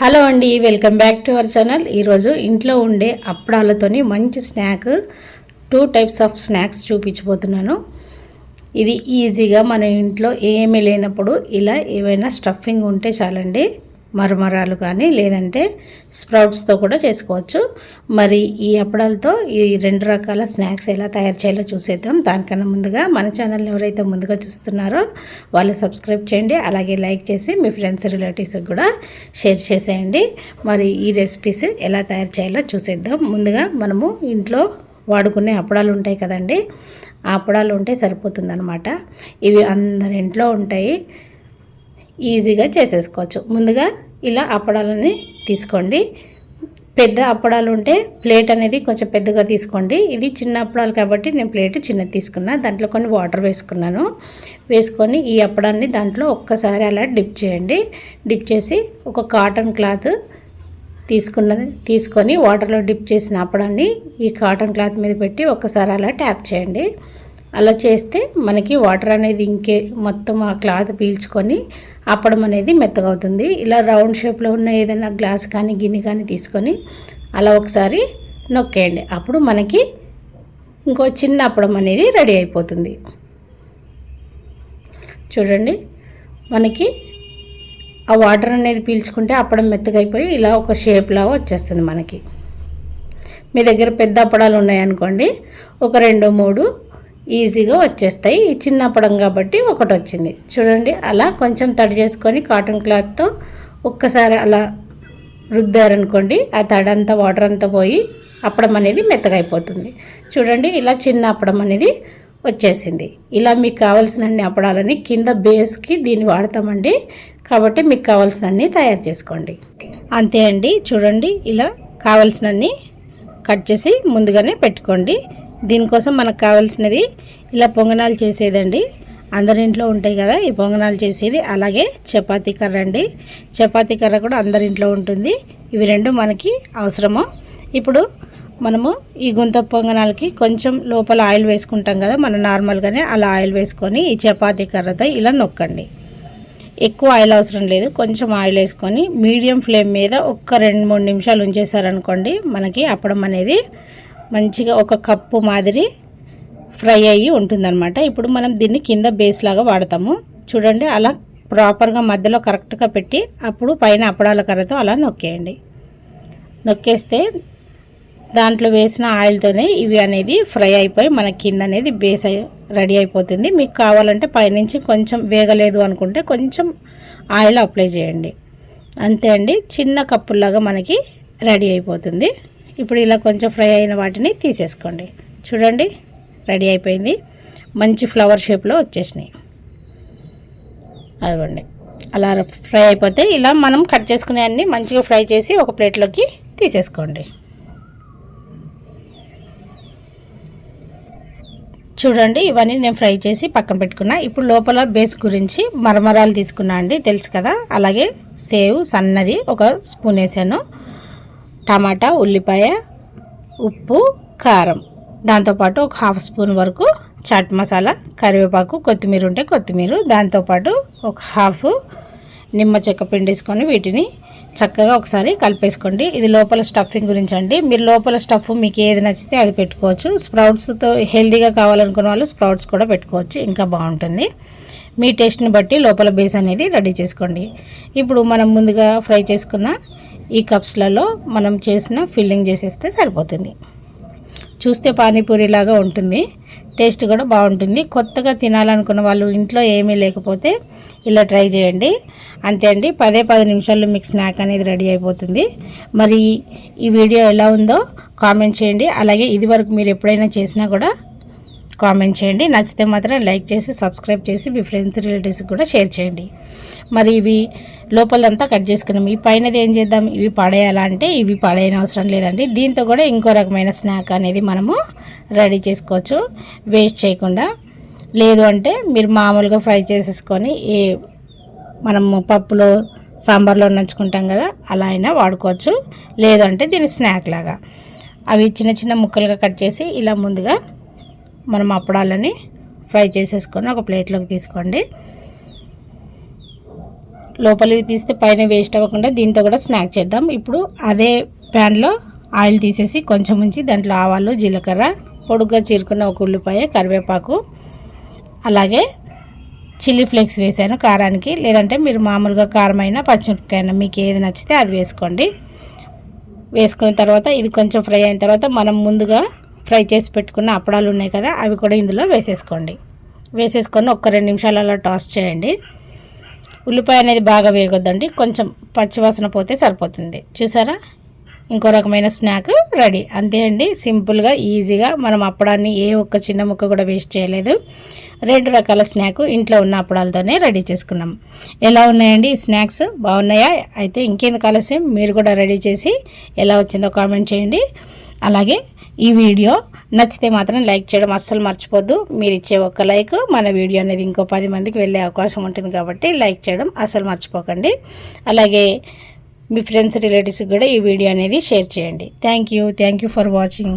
Hello అండి welcome back to our channel. ఈరోజు ఇంట్లో ఉండే అప్పడాలతోని మంచి snack two types of snacks చూపించబోతున్నాను. ఇది ఈజీగా మన ఇంట్లో ఏమీ లేనప్పుడు ఇలా ఏవైనా స్టఫింగ్ ఉంటే చాలండి. మరమరాలు కానీ లేదంటే స్ప్రౌట్స్తో కూడా చేసుకోవచ్చు. మరి ఈ అప్పడాలతో ఈ రెండు రకాల స్నాక్స్ ఎలా తయారు చేయాలో చూసేద్దాం. దానికన్నా ముందుగా మన ఛానల్ని ఎవరైతే ముందుగా చూస్తున్నారో వాళ్ళు సబ్స్క్రైబ్ చేయండి. అలాగే లైక్ చేసి మీ ఫ్రెండ్స్ రిలేటివ్స్కి కూడా షేర్ చేసేయండి. మరి ఈ రెసిపీస్ ఎలా తయారు చేయాలో చూసేద్దాం. ముందుగా మనము ఇంట్లో వాడుకునే అప్పడాలు ఉంటాయి కదండి. ఆ అప్పడాలు ఉంటే సరిపోతుందన్నమాట. ఇవి అందరి ఇంట్లో ఉంటాయి. ఈజీగా చేసేసుకోవచ్చు. ముందుగా ఇలా అప్పడాలని తీసుకోండి. పెద్ద అప్పడాలు ఉంటే ప్లేట్ అనేది కొంచెం పెద్దగా తీసుకోండి. ఇది చిన్న అప్పడాలు కాబట్టి నేను ప్లేట్ చిన్నది తీసుకున్నా. దాంట్లో కొన్ని వాటర్ వేసుకున్నాను. వేసుకొని ఈ అప్పడాన్ని దాంట్లో ఒక్కసారి అలా డిప్ చేయండి. డిప్ చేసి ఒక కాటన్ క్లాత్ తీసుకున్నది తీసుకొని వాటర్లో డిప్ చేసిన అప్పడాన్ని ఈ కాటన్ క్లాత్ మీద పెట్టి ఒక్కసారి అలా ట్యాప్ చేయండి. అలా చేస్తే మనకి వాటర్ అనేది ఇంకే మొత్తం ఆ క్లాత్ పీల్చుకొని అప్పడం అనేది మెత్తగా అవుతుంది. ఇలా రౌండ్ షేప్లో ఉన్న ఏదైనా గ్లాస్ కానీ గిన్నె కానీ తీసుకొని అలా ఒకసారి నొక్కేయండి. అప్పుడు మనకి ఇంకో చిన్న అప్పడం అనేది రెడీ అయిపోతుంది. చూడండి. మనకి ఆ వాటర్ అనేది పీల్చుకుంటే అప్పడం మెత్తగా అయిపోయి ఇలా ఒక షేప్లా వచ్చేస్తుంది మనకి. మీ దగ్గర పెద్ద అప్పడాలు ఉన్నాయనుకోండి. ఒక రెండు మూడు ఈజీగా వచ్చేస్తాయి. ఈ చిన్న కాబట్టి ఒకటి వచ్చింది. చూడండి అలా కొంచెం తడి చేసుకొని కాటన్ క్లాత్తో ఒక్కసారి అలా రుద్దారనుకోండి ఆ తడంతా వాటర్ అంతా పోయి అప్పడం అనేది మెత్తగా అయిపోతుంది. చూడండి ఇలా చిన్న అప్పడం అనేది వచ్చేసింది. ఇలా మీకు కావాల్సిన అప్పడాలని కింద బేస్కి దీన్ని వాడతామండి. కాబట్టి మీకు కావాల్సినన్ని తయారు చేసుకోండి. అంతే అండి. చూడండి ఇలా కావాల్సినన్ని కట్ చేసి ముందుగానే పెట్టుకోండి. దీనికోసం మనకు కావాల్సినవి ఇలా పొంగనాలు చేసేదండి. అందరి ఇంట్లో ఉంటాయి కదా ఈ పొంగనాలు చేసేది. అలాగే చపాతీ కర్ర అండి. చపాతీ కర్ర కూడా అందరి ఇంట్లో ఉంటుంది. ఇవి రెండు మనకి అవసరము. ఇప్పుడు మనము ఈ గుంత పొంగనాలకి కొంచెం లోపల ఆయిల్ వేసుకుంటాం కదా మనం నార్మల్గానే అలా ఆయిల్ వేసుకొని ఈ చపాతీ కర్రతో ఇలా నొక్కండి. ఎక్కువ ఆయిల్ అవసరం లేదు. కొంచెం ఆయిల్ వేసుకొని మీడియం ఫ్లేమ్ మీద ఒక్క రెండు మూడు నిమిషాలు ఉంచేసారనుకోండి మనకి అప్పడం అనేది మంచిగా ఒక కప్పు మాదిరి ఫ్రై అయ్యి ఉంటుందన్నమాట. ఇప్పుడు మనం దీన్ని కింద బేస్ లాగా వాడతాము. చూడండి అలా ప్రాపర్గా మధ్యలో కరెక్ట్గా పెట్టి అప్పుడు పైన అప్పడాల కర్రతో అలా నొక్కేయండి. నొక్కేస్తే దాంట్లో వేసిన ఆయిల్తోనే ఇవి అనేది ఫ్రై అయిపోయి మన కింద అనేది బేస్ రెడీ అయిపోతుంది. మీకు కావాలంటే పైనుంచి కొంచెం వేగలేదు అనుకుంటే కొంచెం ఆయిల్ అప్లై చేయండి. అంతే అండి చిన్న కప్పుల్లాగా మనకి రెడీ అయిపోతుంది. ఇప్పుడు ఇలా కొంచెం ఫ్రై అయిన వాటిని తీసేసుకోండి. చూడండి రెడీ అయిపోయింది. మంచి ఫ్లవర్ షేప్లో వచ్చేసినాయి. అదిగోండి. అలా ఫ్రై అయిపోతే ఇలా మనం కట్ చేసుకునే అన్ని మంచిగా ఫ్రై చేసి ఒక ప్లేట్లోకి తీసేసుకోండి. చూడండి ఇవన్నీ నేను ఫ్రై చేసి పక్కన పెట్టుకున్నా. ఇప్పుడు లోపల బేస్ గురించి మరమరాలు తీసుకున్నా అండి తెలుసు కదా? అలాగే సేవ్ సన్నది ఒక స్పూన్ వేసాను. టమాటా ఉల్లిపాయ ఉప్పు కారం. దాంతోపాటు ఒక హాఫ్ స్పూన్ వరకు చాట్ మసాలా కరివేపాకు కొత్తిమీర ఉంటే కొత్తిమీర దాంతోపాటు ఒక హాఫ్ నిమ్మ చెక్క పిండేసుకొని వీటిని చక్కగా ఒకసారి కలిపేసుకోండి. ఇది లోపల స్టఫింగ్ గురించి అండి. మీరు లోపల స్టఫ్ మీకు ఏది నచ్చితే అది పెట్టుకోవచ్చు. స్ప్రౌట్స్తో హెల్దీగా కావాలనుకున్న వాళ్ళు స్ప్రౌట్స్ కూడా పెట్టుకోవచ్చు. ఇంకా బాగుంటుంది. మీ టేస్ట్ని బట్టి లోపల బేస్ అనేది రెడీ చేసుకోండి. ఇప్పుడు మనం ముందుగా ఫ్రై చేసుకున్న ఈ కప్స్లలో మనం చేసిన ఫిల్లింగ్ చేసేస్తే సరిపోతుంది. చూస్తే పానీపూరి లాగా ఉంటుంది. టేస్ట్ కూడా బాగుంటుంది. కొత్తగా తినాలనుకున్న వాళ్ళు ఇంట్లో ఏమీ లేకపోతే ఇలా ట్రై చేయండి. అంతే అండి. పదే పది నిమిషాల్లో మీకు స్నాక్ అనేది రెడీ అయిపోతుంది. మరి ఈ వీడియో ఎలా ఉందో కామెంట్ చేయండి. అలాగే ఇది వరకు మీరు ఎప్పుడైనా చేసినా కూడా కామెంట్ చేయండి. నచ్చితే మాత్రం లైక్ చేసి సబ్స్క్రైబ్ చేసి మీ ఫ్రెండ్స్ రిలేటివ్స్కి కూడా షేర్ చేయండి. మరి ఇవి లోపలంతా కట్ చేసుకున్నాం. ఈ పైనది ఏం చేద్దాం? ఇవి పడేయాలా అంటే ఇవి పడేయని అవసరం లేదండి. దీంతో కూడా ఇంకో రకమైన స్నాక్ అనేది మనము రెడీ చేసుకోవచ్చు. వేస్ట్ చేయకుండా. లేదు అంటే మీరు మామూలుగా ఫ్రై చేసేసుకొని ఏ మనము పప్పులో సాంబార్లో నంచుకుంటాం కదా అలా అయినా వాడుకోవచ్చు. లేదంటే దీని స్నాక్ లాగా. అవి చిన్న చిన్న ముక్కలుగా కట్ చేసి ఇలా ముందుగా మనం అప్పడాలని ఫ్రై చేసేసుకొని ఒక ప్లేట్లోకి తీసుకోండి. లోపలికి తీస్తే పైన వేస్ట్ అవ్వకుండా దీంతో కూడా స్నాక్ చేద్దాం. ఇప్పుడు అదే ప్యాన్లో ఆయిల్ తీసేసి కొంచెం ఉంచి దాంట్లో ఆవాలు జీలకర్ర పొడుగ్గా చీరుకున్న ఒక ఉల్లిపాయ కరివేపాకు అలాగే చిల్లీ ఫ్లేక్స్ వేసాను కారానికి. లేదంటే మీరు మామూలుగా కారమైన పచ్చిమిరపకాయ మీకు ఏది నచ్చితే అది వేసుకోండి. వేసుకున్న తర్వాత ఇది కొంచెం ఫ్రై అయిన తర్వాత మనం ముందుగా ఫ్రై చేసి పెట్టుకున్న అప్పడాలు ఉన్నాయి కదా అవి కూడా ఇందులో వేసేసుకోండి. వేసేసుకొని ఒక్క రెండు నిమిషాలు అలా టాస్ చేయండి. ఉల్లిపాయ అనేది బాగా వేగొద్దండి కొంచెం పచ్చివాసన పోతే సరిపోతుంది. చూసారా? ఇంకో రకమైన స్నాక్ రెడీ అంతే అండి సింపుల్గా ఈజీగా మనం అప్పడాన్ని ఏ ఒక్క చిన్న ముక్క కూడా వేస్ట్ చేయలేదు. రెండు రకాల స్నాక్ ఇంట్లో ఉన్న అప్పడాలతోనే రెడీ చేసుకున్నాం. ఎలా ఉన్నాయండి? ఈ స్నాక్స్ బాగున్నాయా? అయితే ఇంకెందుకు ఆలస్యం? మీరు కూడా రెడీ చేసి ఎలా వచ్చిందో కామెంట్ చేయండి. అలాగే ఈ వీడియో నచ్చితే మాత్రం లైక్ చేయడం అస్సలు మర్చిపోద్దు. మీరు ఇచ్చే ఒక్క లైక్ మన వీడియో అనేది ఇంకో పది మందికి వెళ్ళే అవకాశం ఉంటుంది కాబట్టి లైక్ చేయడం అస్సలు మర్చిపోకండి. అలాగే మీ ఫ్రెండ్స్ రిలేటివ్స్కి కూడా ఈ వీడియో అనేది షేర్ చేయండి. Thank you thank you for watching